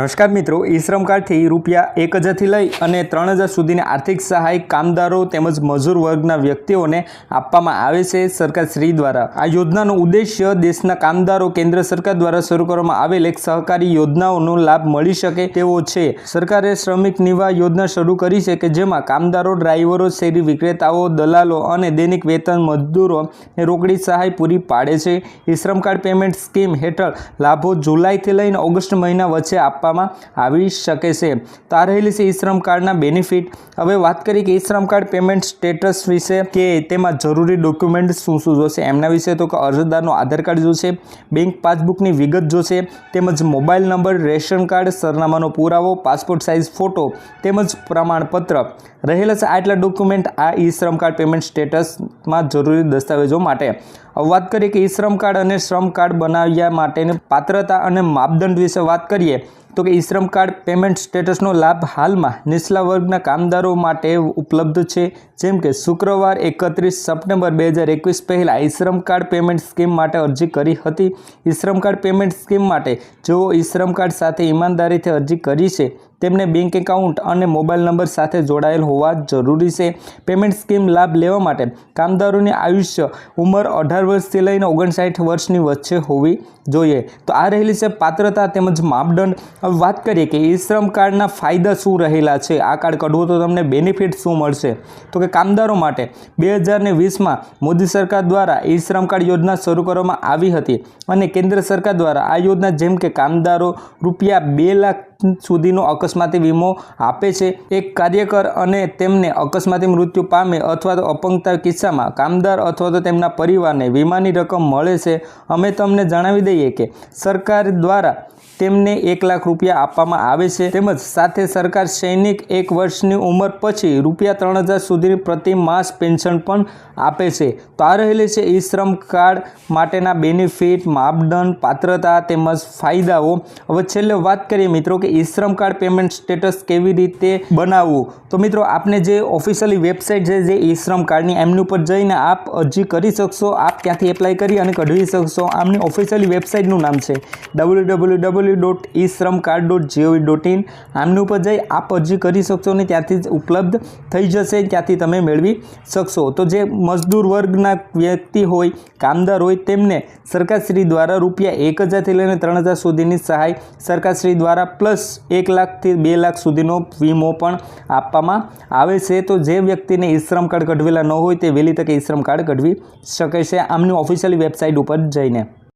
નમસ્કાર મિત્રો ઈ શ્રમ કાર્ડથી રૂપિયા એક હજારથી લઈ અને ત્રણ હજાર સુધીની આર્થિક સહાય કામદારો તેમજ મજૂર વર્ગના વ્યક્તિઓને આપવામાં આવે છે સરકાર શ્રી દ્વારા. આ યોજનાનો ઉદ્દેશ્ય દેશના કામદારો કેન્દ્ર સરકાર દ્વારા શરૂ કરવામાં આવેલ એક સહકારી યોજનાઓનો લાભ મળી શકે તેવો છે. સરકારે શ્રમિક નિવાહ યોજના શરૂ કરી છે કે જેમાં કામદારો, ડ્રાઈવરો, શેરી વિક્રેતાઓ, દલાલો અને દૈનિક વેતન મજદૂરો ને રોકડી સહાય પૂરી પાડે છે. ઈ શ્રમ કાર્ડ પેમેન્ટ સ્કીમ હેઠળ લાભો જુલાઈથી લઈને ઓગસ્ટ મહિના વચ્ચે આપવામાં આવી શકે છે. તો આ રહેલી છે ઈ શ્રમ કાર્ડના બેનિફિટ. હવે વાત કરીએ કે ઈ શ્રમ કાર્ડ પેમેન્ટ સ્ટેટસ વિશે કે તેમાં જરૂરી ડોક્યુમેન્ટ શું શું જોશે એમના વિશે. તો કે અરજદારનો આધાર કાર્ડ જોશે, બેંક પાસબુકની વિગત જોશે, તેમજ મોબાઈલ નંબર, રેશન કાર્ડ, સરનામાનો પુરાવો, પાસપોર્ટ સાઇઝ ફોટો, તેમજ પ્રમાણપત્ર. રહેલા છે આટલા ડોક્યુમેન્ટ આ ઈ શ્રમ કાર્ડ પેમેન્ટ સ્ટેટસમાં જરૂરી દસ્તાવેજો માટે. વાત કરીએ કે ઈ શ્રમ કાર્ડ અને શ્રમ કાર્ડ બનાવ્યા માટેની પાત્રતા અને માપદંડ વિશે વાત કરીએ. તો કે ઈ શ્રમ કાર્ડ પેમેન્ટ સ્ટેટસનો લાભ હાલમાં નીચલા વર્ગના કામદારો માટે ઉપલબ્ધ છે. જેમ કે શુક્રવાર એકત્રીસ સપ્ટેમ્બર બે હજાર એકવીસ પહેલાં ઈ શ્રમ કાર્ડ પેમેન્ટ સ્કીમ માટે અરજી કરી હતી. ઈ શ્રમ કાર્ડ પેમેન્ટ સ્કીમ માટે જેઓ ઈ શ્રમ કાર્ડ સાથે ઈમાનદારીથી અરજી કરી છે, તેમને બેંક એકાઉન્ટ અને મોબાઈલ નંબર સાથે જોડાયેલ હોવા જરૂરી છે. પેમેન્ટ સ્કીમ લાભ લેવા માટે કામદારોની આયુષ્ય ઉંમર અઢાર વર્ષથી લઈને ઓગણસાઠ વર્ષની વચ્ચે હોવી જોઈએ. તો આ રહેલી છે પાત્રતા તેમજ માપદંડ. હવે વાત કરીએ કે ઈ શ્રમ કાર્ડના ફાયદા શું રહેલા છે? આ કાર્ડ કઢવો તો તમને બેનિફિટ શું મળશે? તો કે કામદારો માટે બે હજારને વીસમાં મોદી સરકાર દ્વારા ઈ શ્રમ કાર્ડ યોજના શરૂ કરવામાં આવી હતી અને કેન્દ્ર સરકાર દ્વારા આ યોજના જેમ કે કામદારો રૂપિયા બે લાખ સુધીનો અકસ્માતી વીમો આપે છે, એક કાર્યકર અને તેમને અકસ્માતી મૃત્યુ પામે અથવા તો અપંગતા કિસ્સામાં કામદાર અથવા તો તેમના પરિવારને વીમાની રકમ મળે છે. અમે તમને જણાવી દઈએ કે સરકાર દ્વારા તેમને એક લાખ રૂપિયા આપવામાં આવે છે. તેમજ સાથે સરકાર સૈનિક એક વર્ષની ઉંમર પછી રૂપિયા ત્રણ હજાર સુધીની પ્રતિ માસ પેન્શન પણ આપે છે. તો આ રહેલી છે ઈ શ્રમ કાર્ડ માટેના બેનિફિટ, માપદંડ, પાત્રતા તેમજ ફાયદાઓ. હવે છેલ્લે વાત કરીએ મિત્રો કે ઈ શ્રમ કાર્ડ પેમેન્ટ સ્ટેટસ કેવી રીતે બનાવવું? તો મિત્રો આપને જે ઓફિશિયલી વેબસાઇટ છે જે ઈ શ્રમ કાર્ડની, એમની ઉપર જઈને આપ અરજી કરી શકશો. આપ ત્યાંથી એપ્લાય કરી અને કઢવી શકશો. આમની ઓફિશિયલી વેબસાઇટનું નામ છે. W W W dot E Shram card dot gov dot in આમની ઉપર જઈ આપ અરજી કરી શકશો અને ત્યાંથી જ ઉપલબ્ધ થઈ જશે, ત્યાંથી તમે મેળવી શકશો. તો જે મજદૂર વર્ગના વ્યક્તિ હોય, કામદાર હોય, તેમને સરકારશ્રી દ્વારા રૂપિયા એક હજારથી લઈને ત્રણ હજાર સુધીની સહાય સરકારશ્રી દ્વારા પ્લસ એક લાખથી બે લાખ સુધીનો વીમો પણ આપવામાં આવે છે. તો જે વ્યક્તિને ઈ શ્રમ કાર્ડ કઢવેલા ન હોય, તે વહેલી તકે ઈ શ્રમ કાર્ડ કઢવી શકે છે. આમની ઓફિશિયલ વેબસાઇટ ઉપર જઈને.